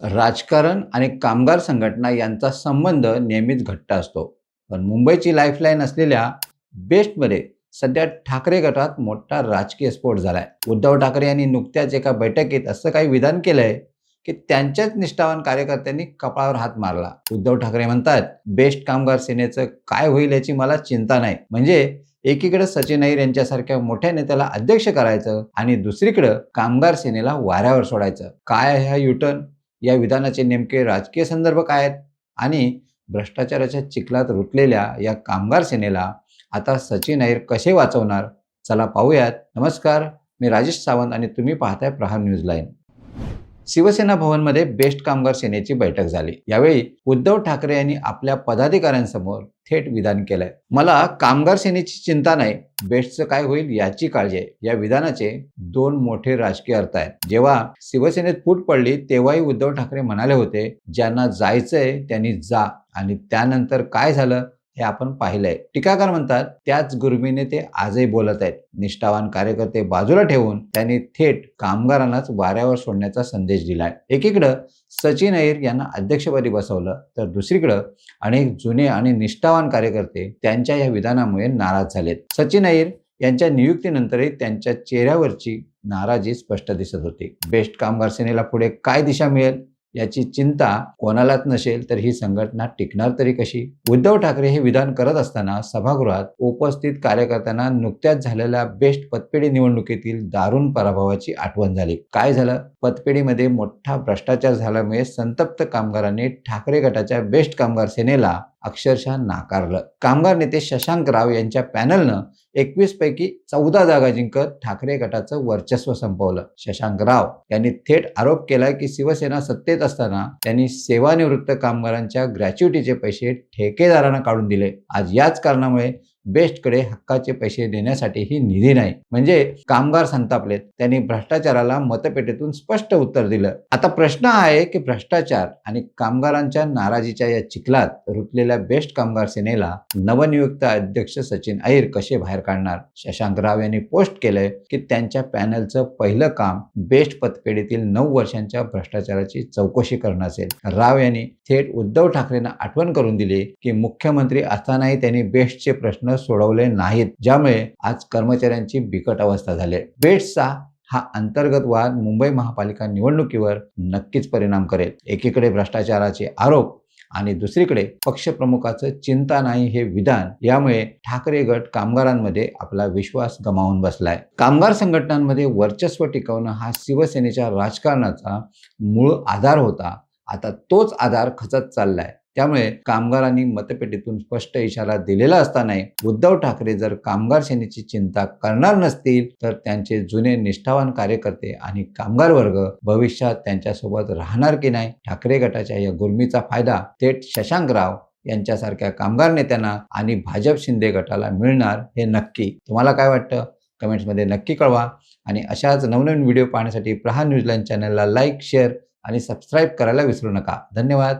राजकारण आणि कामगार संघटना यांचा संबंध नेहमीच घट्ट असतो. पण मुंबईची लाईफलाईन असलेल्या बेस्टमध्ये सध्या ठाकरे गटात मोठा राजकीय स्फोट झालाय. उद्धव ठाकरे यांनी नुकत्याच एका बैठकीत असं काही विधान केलंय की त्यांच्याच निष्ठावान कार्यकर्त्यांनी कपाळावर हात मारला. उद्धव ठाकरे म्हणतात बेस्ट कामगार सेनेचं काय होईल याची मला चिंता नाही. म्हणजे एकीकडे सचिन अहिर यांच्यासारख्या मोठ्या नेत्याला अध्यक्ष करायचं आणि दुसरीकडे कामगार सेनेला वाऱ्यावर सोडायचं. काय आहे हा युटर्न या विधानाचे नेमके राजकीय संदर्भ काय आहेत? आणि भ्रष्टाचाराच्या चिखलात रुतलेल्या या कामगार सेनेला आता सचिन अहिर कसे वाचवणार? चला पाहूयात. नमस्कार मी राजेश सावंत आणि तुम्ही पाहताय प्रहार न्यूज लाईन. शिवसेना भवनमध्ये बेस्ट कामगार सेनेची बैठक झाली. यावेळी उद्धव ठाकरे यांनी आपल्या पदाधिकाऱ्यांसमोर थेट विधान केलंय. मला कामगार सेनेची चिंता नाही बेस्टचं काय होईल याची काळजी आहे. या विधानाचे दोन मोठे राजकीय अर्थ आहेत. जेव्हा शिवसेनेत फूट पडली तेव्हाही उद्धव ठाकरे म्हणाले होते ज्यांना जायचंय त्यांनी जा. आणि त्यानंतर काय झालं? हे आपण पाहिलंय. टीकाकार म्हणतात त्याच गुरुमीने ते आजही बोलत आहेत. निष्ठावान कार्यकर्ते बाजूला ठेवून त्यांनी थेट कामगारांनाच वाऱ्यावर सोडण्याचा संदेश दिलाय. एकीकडं सचिन अहिर यांना अध्यक्षपदी बसवलं तर दुसरीकडं अनेक जुने आणि निष्ठावान कार्यकर्ते त्यांच्या या विधानामुळे नाराज झालेत. सचिन अहिर यांच्या नियुक्तीनंतरही त्यांच्या चेहऱ्यावरची नाराजी स्पष्ट दिसत होती. बेस्ट कामगार सेनेला पुढे काय दिशा मिळेल? याची चिंता कोणालाच नसेल तर ही संघटना टिकणार तरी कशी? उद्धव ठाकरे हे विधान करत असताना सभागृहात उपस्थित कार्यकर्त्यांना नुकत्याच झालेल्या बेस्ट पतपेढी निवडणुकीतील दारुण पराभवाची आठवण झाली. काय झालं? पतपेढीमध्ये मोठा भ्रष्टाचार झाल्यामुळे संतप्त कामगारांनी ठाकरे गटाच्या बेस्ट कामगार सेनेला अक्षरशः नाकारलं. कामगार नेते शशांक राव यांच्या पॅनलनं एकवीस पैकी चौदा जागा जिंकत ठाकरे गटाचं वर्चस्व संपवलं. शशांक राव यांनी थेट आरोप केलाय की शिवसेना सत्तेत असताना त्यांनी सेवानिवृत्त कामगारांच्या ग्रॅच्युटीचे पैसे ठेकेदारांना काढून दिले. आज याच कारणामुळे बेस्टकडे हक्काचे पैसे देण्यासाठीही निधी नाही. म्हणजे कामगार संतापलेत. त्यांनी भ्रष्टाचाराला मतपेटीतून स्पष्ट उत्तर दिलं. आता प्रश्न आहे की भ्रष्टाचार आणि कामगारांच्या नाराजीच्या या चिखलात रुतलेल्या बेस्ट कामगार सेनेला नवनियुक्त अध्यक्ष सचिन अहिर कसे बाहेर काढणार? शशांक राव यांनी पोस्ट केलंय की त्यांच्या पॅनलचं पहिलं काम बेस्ट पतपेढीतील नऊ वर्षांच्या भ्रष्टाचाराची चौकशी करणं असेल. राव यांनी थेट उद्धव ठाकरेंना आठवण करून दिली की मुख्यमंत्री असतानाही त्यांनी बेस्टचे प्रश्न सोडवले नाहीत. ज्यामुळे आज कर्मचाऱ्यांची बिकट अवस्था झाली. बेट्सचा हा अंतर्गत वाद मुंबई महापालिका निवडणुकीवर नक्कीच परिणाम करेल. एकीकडे भ्रष्टाचाराचे आरोप आणि दुसरीकडे पक्षप्रमुखाचं चिंता नाही हे विधान यामुळे ठाकरे गट कामगारांमध्ये आपला विश्वास गमावून बसलाय. कामगार संघटनांमध्ये वर्चस्व टिकवणं हा शिवसेनेच्या राजकारणाचा मूळ आधार होता. आता तोच आधार खचत चाललाय. त्यामुळे कामगारांनी मतपेटीतून स्पष्ट इशारा दिलेला असतानाही उद्धव ठाकरे जर कामगार सेनेची चिंता करणार नसतील तर त्यांचे जुने निष्ठावान कार्यकर्ते आणि कामगार वर्ग भविष्यात त्यांच्यासोबत राहणार की नाही ठाकरे गटाच्या या गुर्मीचा फायदा थेट शशांक राव यांच्यासारख्या कामगार नेत्यांना आणि भाजप शिंदे गटाला मिळणार हे नक्की. तुम्हाला काय वाटतं? कमेंट्समध्ये नक्की कळवा आणि अशाच नवनवीन व्हिडिओ पाहण्यासाठी प्रहार न्यूजलाईन चॅनलला लाईक शेअर आणि सबस्क्राईब करायला विसरू नका. धन्यवाद.